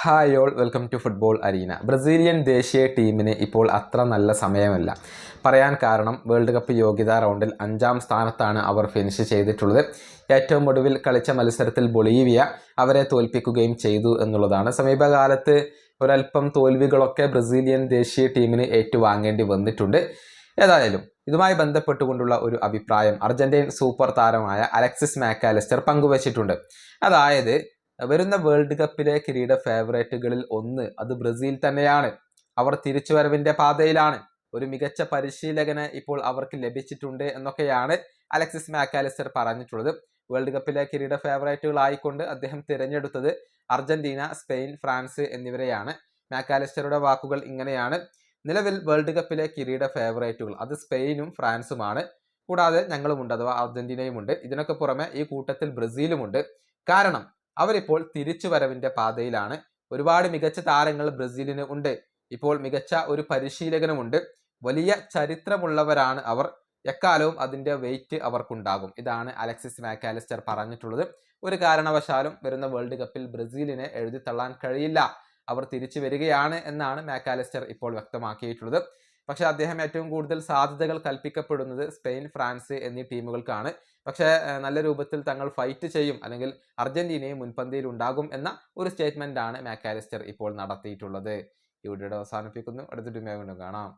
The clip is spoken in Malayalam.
Hi all welcome to football arena Brazilian ദേശീയ ടീമിന് ഇപ്പോൾ അത്ര നല്ല സമയമല്ല. പറയാൻ കാരണം വേൾഡ് കപ്പ് യോഗ്യതാ റൗണ്ടിൽ അഞ്ചാം സ്ഥാനത്താണ് അവർ ഫിനിഷ് ചെയ്തിട്ടുള്ളത്. ഏറ്റവും ഒടുവിൽ കളിച്ച മത്സരത്തിൽ ബൊളീവിയ അവരെ തോൽപ്പിക്കുകയും ചെയ്തു എന്നുള്ളതാണ്. സമീപകാലത്ത് ഒരല്പം തോൽവികളൊക്കെ ബ്രസീലിയൻ ദേശീയ ടീമിന് ഏറ്റുവാങ്ങേണ്ടി വന്നിട്ടുണ്ട്. ഏതായാലും ഇതുമായി ബന്ധപ്പെട്ടുകൊണ്ടുള്ള ഒരു അഭിപ്രായം അർജന്റീൻ സൂപ്പർ താരമായ അലക്സിസ് മാക്കാലിസ്റ്റർ പങ്കുവച്ചിട്ടുണ്ട്. അതായത് വരുന്ന വേൾഡ് കപ്പിലെ കിരീട ഫേവറേറ്റുകളിൽ ഒന്ന് അത് ബ്രസീൽ തന്നെയാണ്. അവർ തിരിച്ചുവരവിന്റെ പാതയിലാണ്. ഒരു മികച്ച പരിശീലകനെ ഇപ്പോൾ അവർക്ക് ലഭിച്ചിട്ടുണ്ട് എന്നൊക്കെയാണ് അലക്സിസ് മാക്കാലിസ്റ്റർ പറഞ്ഞിട്ടുള്ളത്. വേൾഡ് കപ്പിലെ കിരീട ഫേവറേറ്റുകളായിക്കൊണ്ട് അദ്ദേഹം തിരഞ്ഞെടുത്തത് അർജന്റീന സ്പെയിൻ ഫ്രാൻസ് എന്നിവരെയാണ്. മാക്കാലിസ്റ്ററുടെ വാക്കുകൾ ഇങ്ങനെയാണ്. നിലവിൽ വേൾഡ് കപ്പിലെ കിരീട ഫേവറേറ്റുകൾ അത് സ്പെയിനും ഫ്രാൻസുമാണ്. കൂടാതെ ഞങ്ങളുമുണ്ട് അഥവാ അർജന്റീനയുമുണ്ട്. ഇതിനൊക്കെ പുറമെ ഈ കൂട്ടത്തിൽ ബ്രസീലുമുണ്ട്. കാരണം അവരിപ്പോൾ തിരിച്ചുവരവിന്റെ പാതയിലാണ്. ഒരുപാട് മികച്ച താരങ്ങൾ ബ്രസീലിന് ഉണ്ട്. ഇപ്പോൾ മികച്ച ഒരു പരിശീലകനുമുണ്ട്. വലിയ ചരിത്രമുള്ളവരാണ് അവർ. എക്കാലവും അതിന്റെ വെയിറ്റ് അവർക്കുണ്ടാകും. ഇതാണ് അലക്സിസ് മാക്കാലിസ്റ്റർ പറഞ്ഞിട്ടുള്ളത്. ഒരു കാരണവശാലും വരുന്ന വേൾഡ് കപ്പിൽ ബ്രസീലിനെ എഴുതി തള്ളാൻ കഴിയില്ല. അവർ തിരിച്ചു വരികയാണ് എന്നാണ് മാക്കാലിസ്റ്റർ ഇപ്പോൾ വ്യക്തമാക്കിയിട്ടുള്ളത്. പക്ഷെ അദ്ദേഹം ഏറ്റവും കൂടുതൽ സാധ്യതകൾ കൽപ്പിക്കപ്പെടുന്നത് സ്പെയിൻ ഫ്രാൻസ് എന്നീ ടീമുകൾക്കാണ്. പക്ഷേ നല്ല രൂപത്തിൽ തങ്ങൾ ഫൈറ്റ് ചെയ്യും അല്ലെങ്കിൽ അർജന്റീനയും മുൻപന്തിയിൽ ഉണ്ടാകും എന്ന ഒരു സ്റ്റേറ്റ്മെന്റ് ആണ് മാക്കാലിസ്റ്റർ ഇപ്പോൾ നടത്തിയിട്ടുള്ളത്. ഈ വീഡിയോയുടെ അവസാനിപ്പിക്കുന്നു. അടുത്ത ടീമേ വീണ്ടും കാണാം.